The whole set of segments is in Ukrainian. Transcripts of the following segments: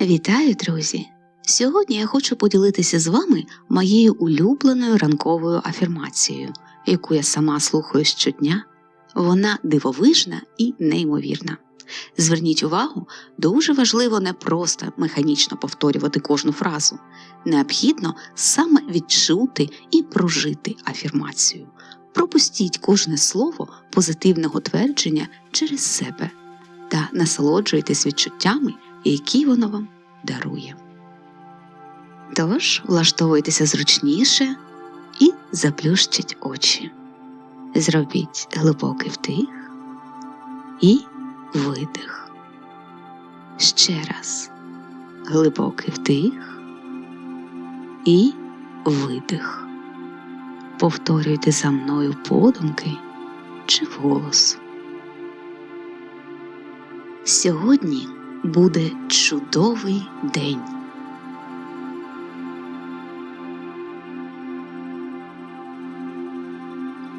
Вітаю, друзі! Сьогодні я хочу поділитися з вами моєю улюбленою ранковою афірмацією, яку я сама слухаю щодня. Вона дивовижна і неймовірна. Зверніть увагу, дуже важливо не просто механічно повторювати кожну фразу. Необхідно саме відчути і прожити афірмацію. Пропустіть кожне слово позитивного твердження через себе та насолоджуйтесь відчуттями, які воно вам дарує. Тож влаштовуйтеся зручніше і заплющіть очі. Зробіть глибокий вдих і видих. Ще раз глибокий вдих і видих. Повторюйте за мною подумки чи вголос. Сьогодні буде чудовий день.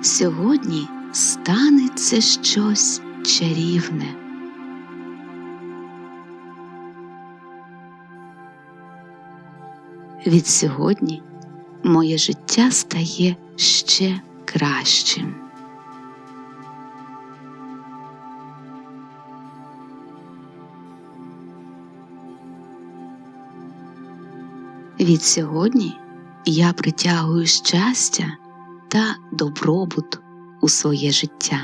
Сьогодні станеться щось чарівне. Від сьогодні моє життя стає ще кращим. Від сьогодні я притягую щастя та добробут у своє життя.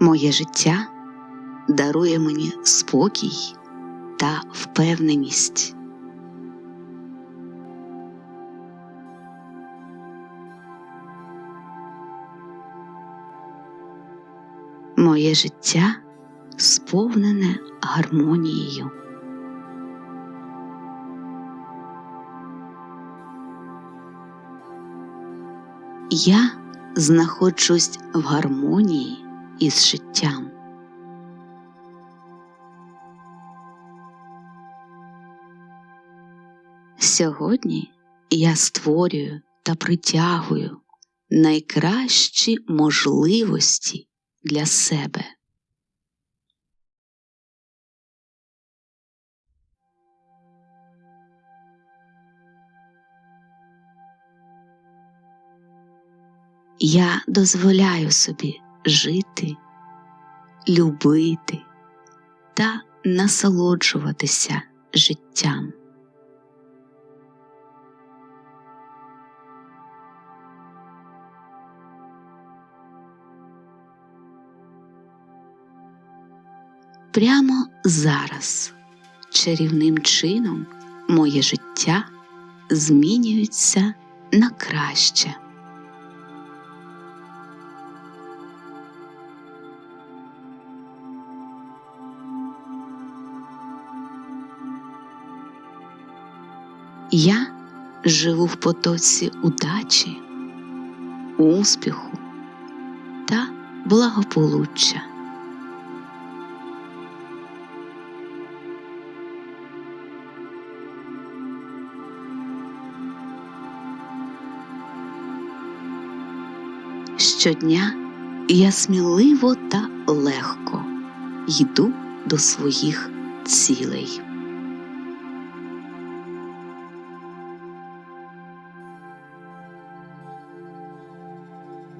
Моє життя дарує мені спокій та впевненість. Моє життя сповнене гармонією. Я знаходжусь в гармонії із життям. Сьогодні я створюю та притягую найкращі можливості для себе. Я дозволяю собі жити, любити та насолоджуватися життям. Прямо зараз чарівним чином моє життя змінюється на краще. Я живу в потоці удачі, успіху та благополуччя. Щодня я сміливо та легко йду до своїх цілей.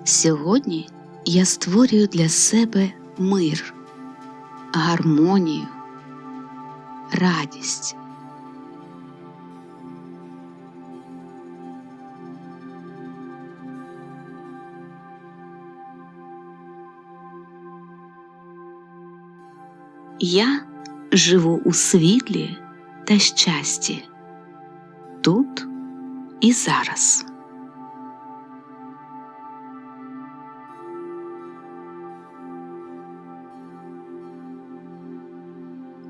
Сьогодні я створюю для себе мир, гармонію, радість. Я живу у світлі та щасті тут і зараз.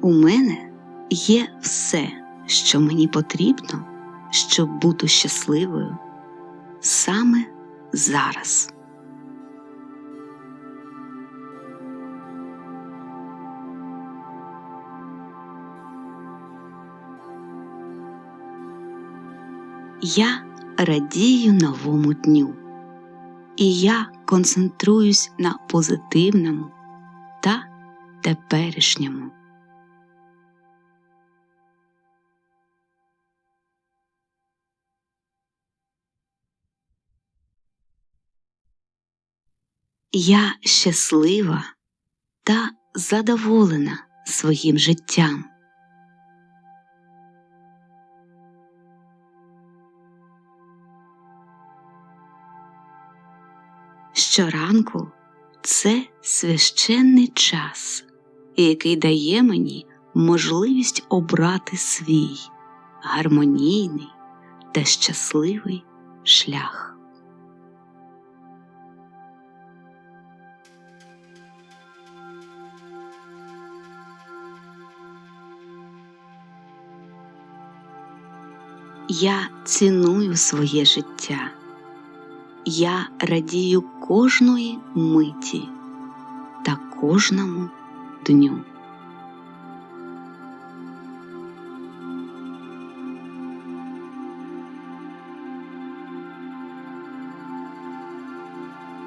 У мене є все, що мені потрібно, щоб бути щасливою саме зараз. Я радію новому дню, і я концентруюсь на позитивному та теперішньому. Я щаслива та задоволена своїм життям. Щоранку це священний час, який дає мені можливість обрати свій гармонійний та щасливий шлях. Я ціную своє життя. Я радію кожної миті та кожному дню.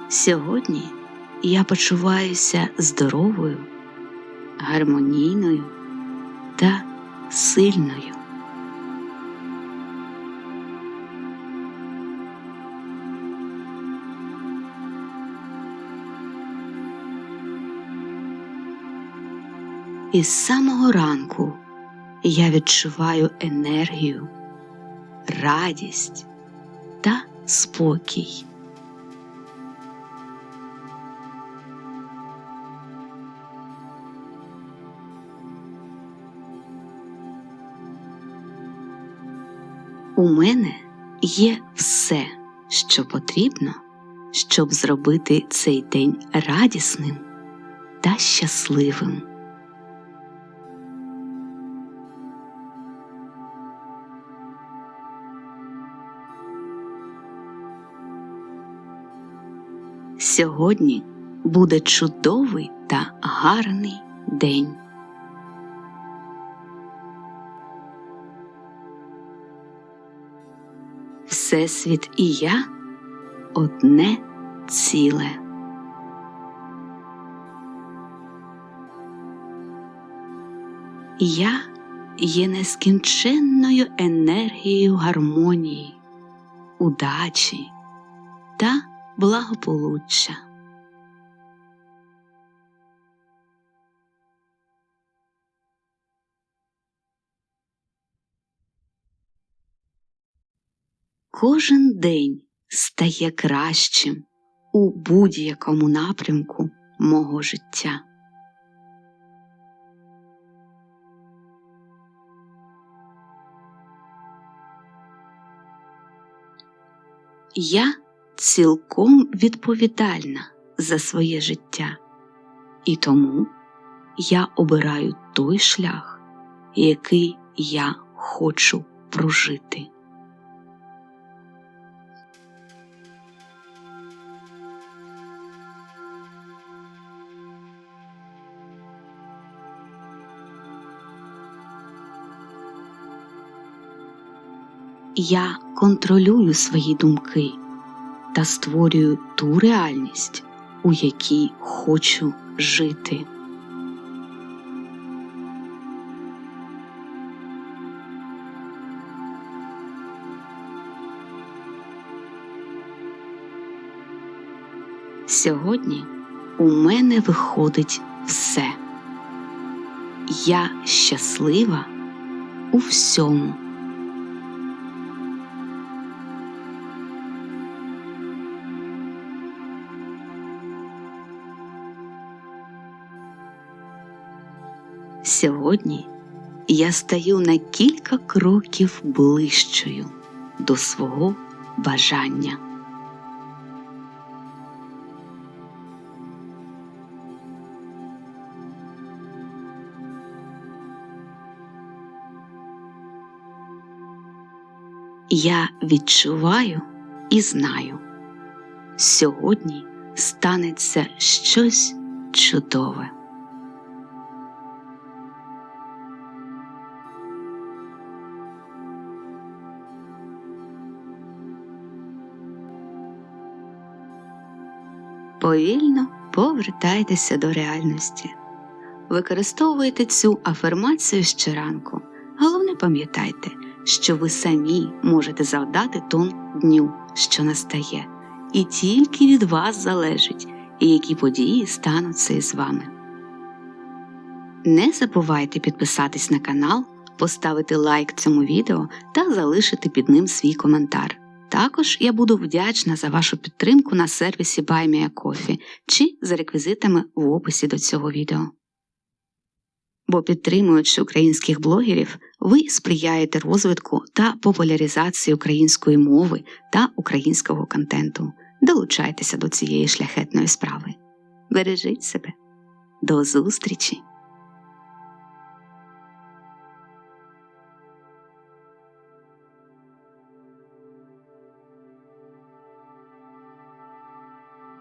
Сьогодні я почуваюся здоровою, гармонійною та сильною. І з самого ранку я відчуваю енергію, радість та спокій. У мене є все, що потрібно, щоб зробити цей день радісним та щасливим. Сьогодні буде чудовий та гарний день. Всесвіт і я одне ціле. Я є нескінченною енергією гармонії, удачі та благополуччя. Кожен день стає кращим у будь-якому напрямку мого життя. Я цілком відповідальна за своє життя, і тому я обираю той шлях, який я хочу прожити. Я контролюю свої думки та створюю ту реальність, у якій хочу жити. Сьогодні у мене виходить все. Я щаслива у всьому. Сьогодні я стаю на кілька кроків ближчою до свого бажання. Я відчуваю і знаю, сьогодні станеться щось чудове. Повільно повертайтеся до реальності. Використовуйте цю афirмацію щоранку. Головне пам'ятайте, що ви самі можете завдати тон дню, що настає, і тільки від вас залежить, які події стануться із вами. Не забувайте підписатись на канал, поставити лайк цьому відео та залишити під ним свій коментар. Також я буду вдячна за вашу підтримку на сервісі BuyMeACoffee чи за реквізитами в описі до цього відео. Бо підтримуючи українських блогерів, ви сприяєте розвитку та популяризації української мови та українського контенту. Долучайтеся до цієї шляхетної справи. Бережіть себе. До зустрічі!